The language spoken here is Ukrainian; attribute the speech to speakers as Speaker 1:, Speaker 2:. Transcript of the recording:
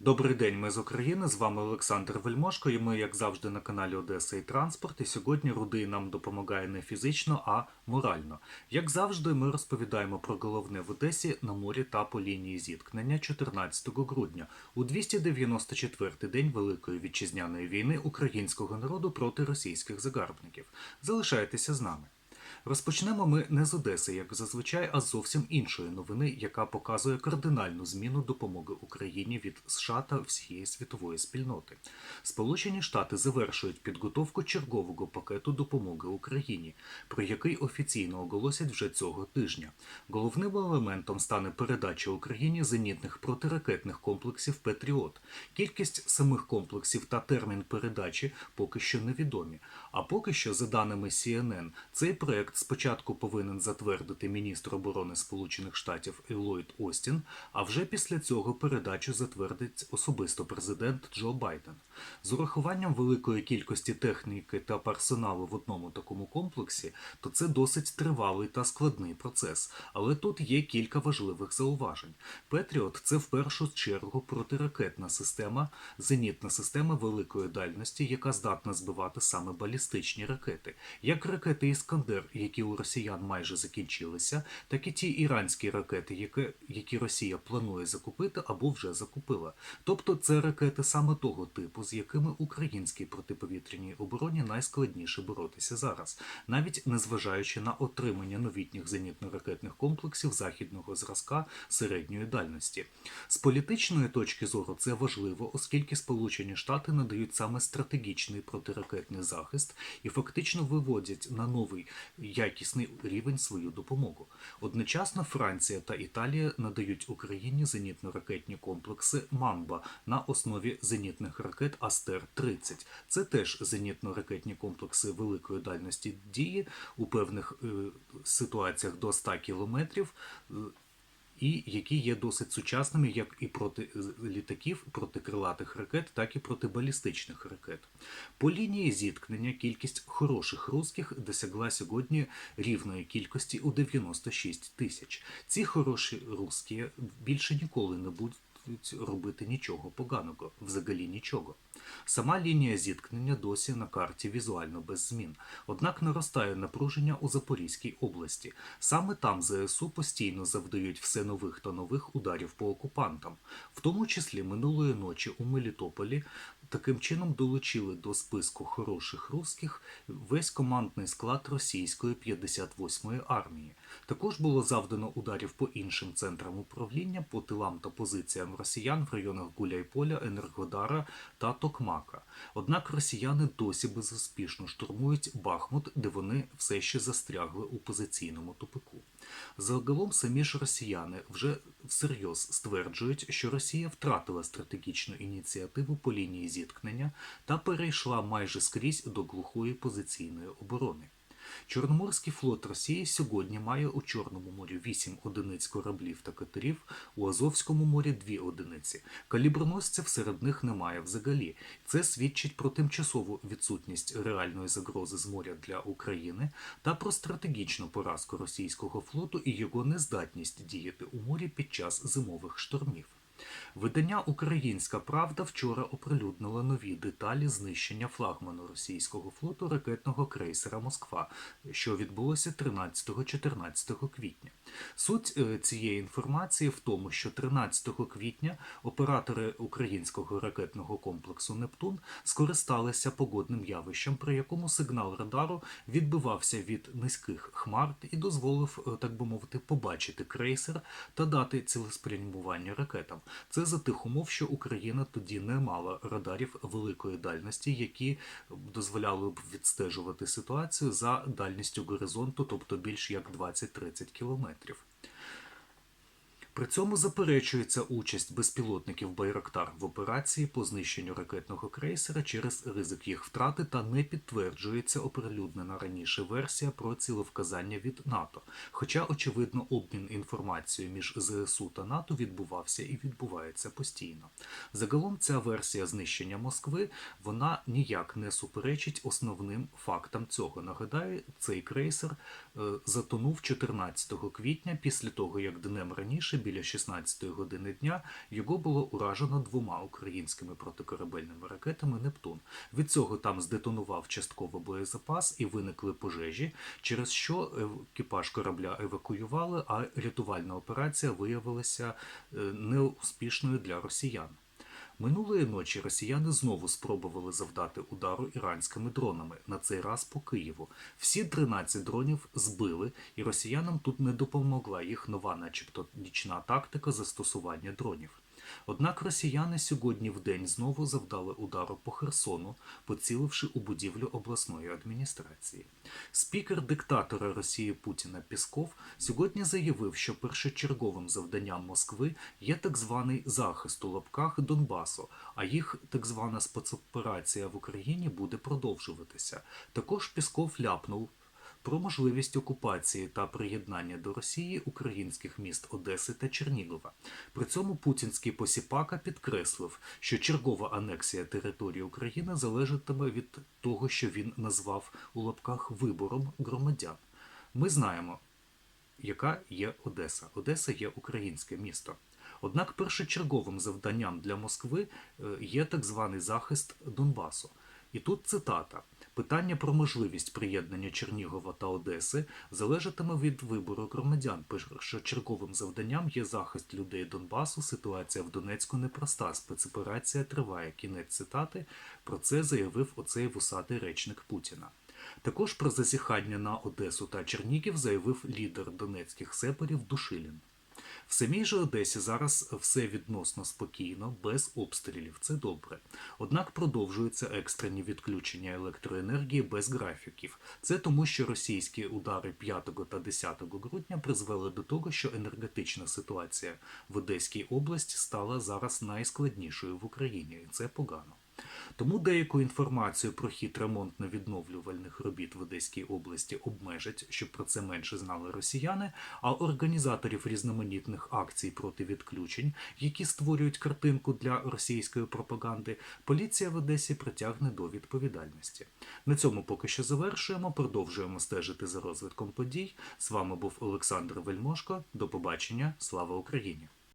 Speaker 1: Добрий день, ми з України. З вами Олександр Вельмошко, і ми, як завжди, на каналі Одеса і Транспорт. І сьогодні Рудий нам допомагає не фізично, а морально. Як завжди, ми розповідаємо про головне в Одесі на морі та по лінії зіткнення 14 грудня у 294-й день Великої вітчизняної війни українського народу проти російських загарбників. Залишайтеся з нами. Розпочнемо ми не з Одеси, як зазвичай, а зовсім іншої новини, яка показує кардинальну зміну допомоги Україні від США та всієї світової спільноти. Сполучені Штати завершують підготовку чергового пакету допомоги Україні, про який офіційно оголосять вже цього тижня. Головним елементом стане передача Україні зенітних протиракетних комплексів Петріот. Кількість самих комплексів та термін передачі поки що невідомі. А поки що, за даними CNN, цей проект спочатку повинен затвердити міністр оборони Сполучених Штатів Ллойд Остін, а вже після цього передачу затвердить особисто президент Джо Байден. З урахуванням великої кількості техніки та персоналу в одному такому комплексі, то це досить тривалий та складний процес. Але тут є кілька важливих зауважень. Петріот це в першу чергу протиракетна система, зенітна система великої дальності, яка здатна збивати саме балістичні ракети, як ракети Іскандер, які у росіян майже закінчилися, так і ті іранські ракети, які, Росія планує закупити або вже закупила. Тобто це ракети саме того типу, з якими українській протиповітряній обороні найскладніше боротися зараз, навіть незважаючи на отримання новітніх зенітно-ракетних комплексів західного зразка середньої дальності. З політичної точки зору це важливо, оскільки Сполучені Штати надають саме стратегічний протиракетний захист і фактично виводять на новий якісний рівень свою допомогу. Одночасно Франція та Італія надають Україні зенітно-ракетні комплекси Мамба на основі зенітних ракет Астер-30. Це теж зенітно-ракетні комплекси великої дальності дії у певних е, ситуаціях до 100 кілометрів. І які є досить сучасними як і проти літаків, проти крилатих ракет, так і проти балістичних ракет. По лінії зіткнення кількість хороших русських досягла сьогодні рівної кількості у 96 тисяч. Ці хороші русські більше ніколи не будуть робити нічого поганого, взагалі нічого. Сама лінія зіткнення досі на карті візуально без змін. Однак наростає напруження у Запорізькій області. Саме там ЗСУ постійно завдають все нових та нових ударів по окупантам, в тому числі минулої ночі у Мелітополі. Таким чином долучили до списку хороших русських весь командний склад російської 58-ї армії. Також було завдано ударів по іншим центрам управління, по тилам та позиціям росіян в районах Гуляйполя, Енергодара та Токмака. Однак росіяни досі безуспішно штурмують Бахмут, де вони все ще застрягли у позиційному тупику. Загалом самі ж росіяни вже всерйоз стверджують, що Росія втратила стратегічну ініціативу по лінії зіткнення та перейшла майже скрізь до глухої позиційної оборони. Чорноморський флот Росії сьогодні має у Чорному морі 8 одиниць кораблів та катерів, у Азовському морі 2 одиниці. Каліброносців серед них немає взагалі. Це свідчить про тимчасову відсутність реальної загрози з моря для України та про стратегічну поразку російського флоту і його нездатність діяти у морі під час зимових штормів. Видання Українська Правда вчора оприлюднило нові деталі знищення флагману російського флоту ракетного крейсера Москва, що відбулося 13-14 квітня. Суть е, цієї інформації в тому, що 13 квітня оператори українського ракетного комплексу Нептун скористалися погодним явищем, при якому сигнал радару відбивався від низьких хмар і дозволив, е, так би мовити, побачити крейсер та дати цілеспрямування ракетам. Це за тих умов, що Україна тоді не мала радарів великої дальності, які дозволяли б відстежувати ситуацію за дальністю горизонту, тобто більш як 20-30 кілометрів. При цьому заперечується участь безпілотників Байрактар в операції по знищенню ракетного крейсера через ризик їх втрати та не підтверджується оприлюднена раніше версія про цілевказання від НАТО. Хоча, очевидно, обмін інформацією між ЗСУ та НАТО відбувався і відбувається постійно. Загалом ця версія знищення Москви вона ніяк не суперечить основним фактам цього. Нагадаю, цей крейсер е, затонув 14 квітня після того, як днем раніше біля 16 години дня його було уражено двома українськими протикорабельними ракетами Нептун. Від цього там здетонував частково боєзапас і виникли пожежі, через що екіпаж корабля евакуювали, а рятувальна операція виявилася е, неуспішною для росіян. Минулої ночі росіяни знову спробували завдати удару іранськими дронами, на цей раз по Києву. Всі 13 дронів збили, і росіянам тут не допомогла їх нова, начебто, нічна тактика застосування дронів. Однак росіяни сьогодні в день знову завдали удару по Херсону, поціливши у будівлю обласної адміністрації. Спікер диктатора Росії Путіна Пісков сьогодні заявив, що першочерговим завданням Москви є так званий захист у лапках Донбасу, а їх так звана спецоперація в Україні буде продовжуватися. Також Пісков ляпнув про можливість окупації та приєднання до Росії українських міст Одеси та Чернігова. При цьому путінський посіпака підкреслив, що чергова анексія території України залежатиме від того, що він назвав у лапках вибором громадян. Ми знаємо, яка є Одеса. Одеса є українське місто. Однак першочерговим завданням для Москви е, є так званий захист Донбасу. І тут цитата: питання про можливість приєднання Чернігова та Одеси залежатиме від вибору громадян. Першочерговим завданням є захист людей Донбасу. Ситуація в Донецьку непроста. Спецоперація триває. Кінець цитати. Про це заявив оцей вусатий речник Путіна. Також про зазіхання на Одесу та Чернігів заявив лідер донецьких сепарів Душилін. В самій же Одесі зараз все відносно спокійно, без обстрілів. Це добре. Однак продовжуються екстрені відключення електроенергії без графіків. Це тому, що російські удари 5 та 10 грудня призвели до того, що енергетична ситуація в Одеській області стала зараз найскладнішою в Україні, і це погано. Тому деяку інформацію про хід ремонтно-відновлювальних робіт в Одеській області обмежать, щоб про це менше знали росіяни, а організаторів різноманітних акцій проти відключень, які створюють картинку для російської пропаганди, поліція в Одесі притягне до відповідальності. На цьому поки що завершуємо. Продовжуємо стежити за розвитком подій. З вами був Олександр Вельмошко. До побачення. Слава Україні!